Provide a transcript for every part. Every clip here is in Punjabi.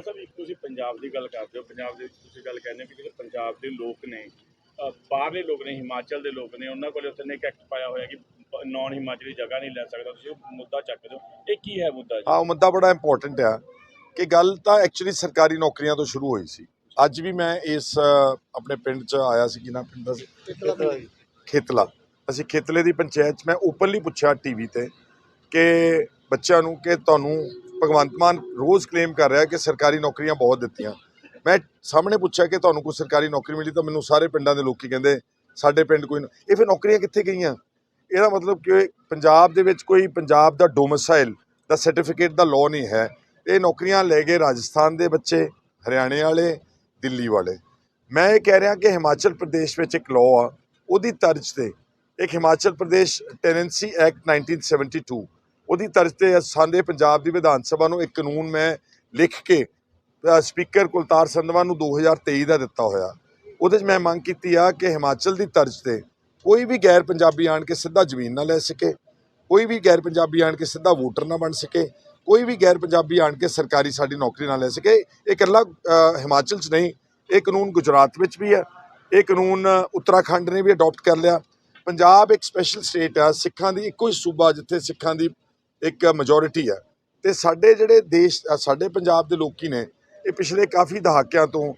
ਖੰਨਾ ਸਾਹਿਬ ਇੱਕ ਤੁਸੀਂ ਪੰਜਾਬ ਦੀ ਗੱਲ ਕਰਦੇ ਹੋ ਪੰਜਾਬ ਦੇ ਵਿੱਚ ਤੁਸੀਂ ਗੱਲ ਕਹਿੰਦੇ ਹੋ ਕਿ ਜਿਹੜੇ ਪੰਜਾਬ ਦੇ ਲੋਕ ਨੇ ਬਾਹਰਲੇ ਲੋਕ ਨੇ ਹਿਮਾਚਲ ਦੇ ਲੋਕ ਨੇ ਉਹਨਾਂ ਕੋਲੇ ਉੱਥੇ ਨੇ ਇੱਕ ਐਕਟ ਪਾਇਆ ਹੋਇਆ ਕਿ ਨਾਨ ਹਿਮਾਚਲੀ ਜਗ੍ਹਾ ਨਹੀਂ ਲੈ ਸਕਦਾ ਤੁਸੀਂ ਉਹ ਮੁੱਦਾ ਚੱਕਦੇ ਹੋ। ਇਹ ਕੀ ਹੈ ਮੁੱਦਾ ਜੀ? ਹਾਂ ਉਹ ਮੁੱਦਾ ਬੜਾ ਇੰਪੋਰਟੈਂਟ ਆ ਕਿ ਗੱਲ ਤਾਂ ਐਕਚੁਅਲੀ ਸਰਕਾਰੀ ਨੌਕਰੀਆਂ ਤੋਂ ਸ਼ੁਰੂ ਹੋਈ ਸੀ। ਅੱਜ ਵੀ ਮੈਂ ਇਸ ਆਪਣੇ ਪਿੰਡ 'ਚ ਆਇਆ ਸੀ ਕਿ ਨਾ ਪਿੰਡ ਦਾ ਸੀ? ਖੇਤਲਾ ਅਸੀਂ ਖੇਤਲੇ ਦੀ ਪੰਚਾਇਤ 'ਚ ਮੈਂ ਓਪਨਲੀ ਪੁੱਛਿਆ ਟੀਵੀ ਤੇ ਕਿ ਬੱਚਿਆਂ ਨੂੰ ਕਿ ਤੁਹਾਨੂੰ ਭਗਵੰਤ ਮਾਨ ਰੋਜ਼ ਕਲੇਮ ਕਰ ਰਿਹਾ ਕਿ ਸਰਕਾਰੀ ਨੌਕਰੀਆਂ ਬਹੁਤ ਦਿੱਤੀਆਂ। ਮੈਂ ਸਾਹਮਣੇ ਪੁੱਛਿਆ ਕਿ ਤੁਹਾਨੂੰ ਕੋਈ ਸਰਕਾਰੀ ਨੌਕਰੀ ਮਿਲੀ ਤਾਂ ਮੈਨੂੰ ਸਾਰੇ ਪਿੰਡਾਂ ਦੇ ਲੋਕੀ ਕਹਿੰਦੇ, ਸਾਡੇ ਪਿੰਡ ਕੋਈ ਇਹ ਫਿਰ ਨੌਕਰੀਆਂ ਕਿੱਥੇ ਗਈਆਂ? ਇਹਦਾ ਮਤਲਬ ਕਿ ਪੰਜਾਬ ਦੇ ਵਿੱਚ ਕੋਈ ਪੰਜਾਬ ਦਾ ਡੋਮਿਸਾਈਲ ਦਾ ਸਰਟੀਫਿਕੇਟ ਦਾ ਲਾਅ ਨਹੀਂ ਹੈ। ਇਹ ਨੌਕਰੀਆਂ ਲੈ ਗਏ ਰਾਜਸਥਾਨ ਦੇ ਬੱਚੇ, ਹਰਿਆਣੇ ਵਾਲੇ, ਦਿੱਲੀ ਵਾਲੇ। ਮੈਂ ਇਹ ਕਹਿ ਰਿਹਾ ਕਿ ਹਿਮਾਚਲ ਪ੍ਰਦੇਸ਼ ਵਿੱਚ ਇੱਕ ਲਾਅ ਆ, ਉਹਦੀ ਤਰਜ਼ ਤੇ ਇੱਕ ਹਿਮਾਚਲ ਪ੍ਰਦੇਸ਼ ਟੈਨੈਂਸੀ ਐਕਟ 1972 ਉਹਦੀ ਤਰਜ਼ ਤੇ ਸਾਡੇ ਪੰਜਾਬ ਦੀ ਵਿਧਾਨ ਸਭਾ ਨੂੰ ਇੱਕ ਕਾਨੂੰਨ ਮੈਂ ਲਿਖ ਕੇ ਸਪੀਕਰ ਕੁਲਤਾਰ ਸੰਧਵਾ ਨੂੰ 2023 ਦਾ ਦਿੱਤਾ ਹੋਇਆ। ਉਹਦੇ 'ਚ ਮੈਂ ਮੰਗ ਕੀਤੀ ਆ ਕਿ ਹਿਮਾਚਲ ਦੀ ਤਰਜ਼ ਤੇ ਕੋਈ ਵੀ ਗੈਰ ਪੰਜਾਬੀ ਆਣ ਕੇ ਸਿੱਧਾ ਜ਼ਮੀਨ ਨਾ ਲੈ ਸਕੇ, ਕੋਈ ਵੀ ਗੈਰ ਪੰਜਾਬੀ ਆਣ ਕੇ ਸਿੱਧਾ ਵੋਟਰ ਨਾ ਬਣ ਸਕੇ, ਕੋਈ ਵੀ ਗੈਰ ਪੰਜਾਬੀ ਆਣ ਕੇ ਸਰਕਾਰੀ ਸਾਡੀ ਨੌਕਰੀ ਨਾ ਲੈ ਸਕੇ। ਇਹ ਇਕੱਲਾ ਹਿਮਾਚਲ 'ਚ ਨਹੀਂ, ਇਹ ਕਾਨੂੰਨ ਗੁਜਰਾਤ ਵਿੱਚ ਵੀ ਹੈ। ਇਹ ਕਾਨੂੰਨ ਉੱਤਰਾਖੰਡ ਨੇ ਵੀ ਅਡਾਪਟ ਕਰ ਲਿਆ। ਪੰਜਾਬ ਇੱਕ ਸਪੈਸ਼ਲ ਸਟੇਟ ਆ, ਸਿੱਖਾਂ ਦੀ ਇੱਕੋ ਹੀ ਸੂਬਾ ਜਿੱਥੇ ਸਿੱਖਾਂ ਦੀ ਇੱਕ ਮੈਜੋਰਿਟੀ ਆ। ਤੇ ਸਾਡੇ ਜਿਹੜੇ ਦੇਸ਼ ਸਾਡੇ ਪੰਜਾਬ ਦੇ ਲੋਕੀ ਨੇ, ਇਹ ਪਿਛਲੇ ਕਾਫੀ ਦਹਾਕਿਆਂ ਤੋਂ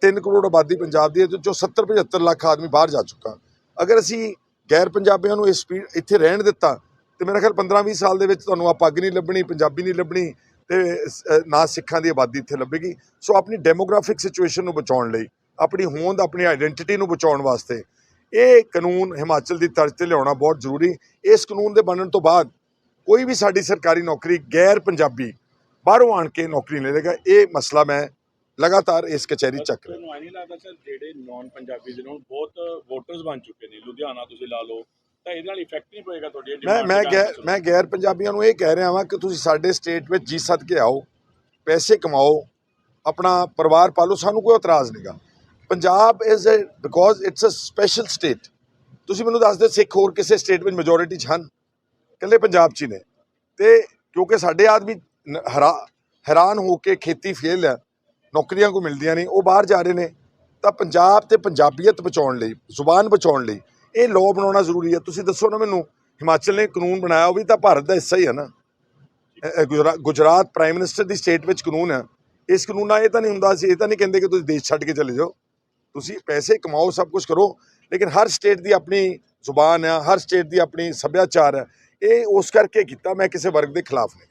3 ਕਰੋੜ ਆਬਾਦੀ ਪੰਜਾਬ ਦੀ ਹੈ, ਜੋ 70 75 ਲੱਖ ਆਦਮੀ ਬਾਹਰ ਜਾ ਚੁੱਕਾ। ਅਗਰ ਅਸੀਂ ਗੈਰ ਪੰਜਾਬੀਆਂ ਨੂੰ ਇਸ ਸਪੀਡ ਇੱਥੇ ਰਹਿਣ ਦਿੱਤਾ, ਤੇ ਮੇਰਾ ਖਿਆਲ 15 20 ਸਾਲ ਦੇ ਵਿੱਚ ਤੁਹਾਨੂੰ ਆ ਪੱਗ ਨਹੀਂ ਲੱਭਣੀ, ਪੰਜਾਬੀ ਨਹੀਂ ਲੱਭਣੀ, ਤੇ ਨਾ ਸਿੱਖਾਂ ਦੀ ਆਬਾਦੀ ਇੱਥੇ ਲੱਭੇਗੀ। ਸੋ ਆਪਣੀ ਡੈਮੋਗ੍ਰਾਫਿਕ ਸਿਚੁਏਸ਼ਨ ਨੂੰ ਬਚਾਉਣ ਲਈ, ਆਪਣੀ ਹੋਂਦ, ਆਪਣੀ ਆਇਡੈਂਟੀਟੀ ਨੂੰ ਬਚਾਉਣ ਵਾਸਤੇ, ਇਹ ਕਾਨੂੰਨ ਹਿਮਾਚਲ ਦੀ ਤਰਜ਼ ਤੇ ਲਿਆਉਣਾ ਬਹੁਤ ਜ਼ਰੂਰੀ। ਇਸ ਕਾਨੂੰਨ ਦੇ ਬਣਨ ਤੋਂ ਬਾਅਦ ਕੋਈ ਵੀ ਸਾਡੀ ਸਰਕਾਰੀ ਨੌਕਰੀ ਗੈਰ ਪੰਜਾਬੀ ਬਾਹਰੋਂ ਆਣ ਕੇ ਨੌਕਰੀ ਨਹੀਂ ਲਏਗਾ ਇਹ ਮਸਲਾ ਮੈਂ ਲਗਾਤਾਰ ਇਸ ਕਚਹਿਰੀ ਚੱਕ ਰਿਹਾ। ਐ ਨਹੀਂ ਲੱਗਦਾ ਸਰ ਜਿਹੜੇ ਨਾਨ ਪੰਜਾਬੀ ਦੇ ਨਾਲ ਬਹੁਤ ਵੋਟਰਸ ਬਣ ਚੁੱਕੇ ਨੇ ਲੁਧਿਆਣਾ ਤੁਸੀਂ ਲਾ ਲਓ ਤਾਂ ਇਹਦੇ ਨਾਲ ਇਫੈਕਟ ਨਹੀਂ ਪਏਗਾ ਤੁਹਾਡੀ ਮੈਂ ਮੈਂ ਮੈਂ ਗੈਰ ਪੰਜਾਬੀਆਂ ਨੂੰ ਇਹ ਕਹਿ ਰਿਹਾ ਹਾਂ ਕਿ ਤੁਸੀਂ ਸਾਡੇ ਸਟੇਟ ਵਿੱਚ ਜੀ ਸੱਦ ਕੇ ਆਓ ਪੈਸੇ ਕਮਾਓ ਆਪਣਾ ਪਰਿਵਾਰ ਪਾਲੋ ਸਾਨੂੰ ਕੋਈ ਇਤਰਾਜ਼ ਨਹੀਂਗਾ Punjab is a because it's a special state ਤੁਸੀਂ ਮੈਨੂੰ ਦੱਸ ਦਿਓ ਸਿੱਖ ਹੋਰ ਕਿਸੇ ਸਟੇਟ ਵਿੱਚ ਮੈਜੋਰਿਟੀ 'ਚ ਹਨ? ਇਕੱਲੇ ਪੰਜਾਬ 'ਚ ਹੀ ਨੇ। ਤੇ ਕਿਉਂਕਿ ਸਾਡੇ ਆਦਮੀ ਹੈਰਾਨ ਹੋ ਕੇ ਖੇਤੀ ਫੇਲ ਹੈ, ਨੌਕਰੀਆਂ ਕੋ ਮਿਲਦੀਆਂ ਨਹੀਂ, ਉਹ ਬਾਹਰ ਜਾ ਰਹੇ ਨੇ, ਤਾਂ ਪੰਜਾਬ ਤੇ ਪੰਜਾਬੀਅਤ ਬਚਾਉਣ ਲਈ, ਜ਼ੁਬਾਨ ਬਚਾਉਣ ਲਈ ਇਹ ਲਾਅ ਬਣਾਉਣਾ ਜ਼ਰੂਰੀ ਹੈ। ਤੁਸੀਂ ਦੱਸੋ ਨਾ ਮੈਨੂੰ, ਹਿਮਾਚਲ ਨੇ ਕਾਨੂੰਨ ਬਣਾਇਆ, ਉਹ ਵੀ ਤਾਂ ਭਾਰਤ ਦਾ ਹਿੱਸਾ ਹੀ ਹੈ ਨਾ। ਗੁਜਰਾ- ਗੁਜਰਾਤ ਪ੍ਰਾਈਮ ਮਿਨਿਸਟਰ ਦੀ ਸਟੇਟ ਵਿੱਚ ਕਾਨੂੰਨ ਹੈ। ਇਸ ਕਾਨੂੰਨ ਨਾਲ ਇਹ ਤਾਂ ਨਹੀਂ ਹੁੰਦਾ ਸੀ ਇਹ ਤਾਂ ਨਹੀਂ ਕਹਿੰਦੇ ਕਿ ਤੁਸੀਂ ਦੇਸ਼ ਛੱਡ ਕੇ ਚਲੇ ਜਾਓ। ਤੁਸੀਂ ਪੈਸੇ ਕਮਾਓ, ਸਭ ਕੁਝ ਕਰੋ, ਲੇਕਿਨ ਹਰ ਸਟੇਟ ਦੀ ਆਪਣੀ ਜ਼ੁਬਾਨ ਆ ਹਰ ਸਟੇਟ ਦੀ ਆਪਣੀ ਸੱਭਿਆਚਾਰ ਹੈ। ਇਹ ਉਸ ਕਰਕੇ ਕੀਤਾ, ਮੈਂ ਕਿਸੇ ਵਰਗ ਦੇ ਖਿਲਾਫ ਨਹੀਂ।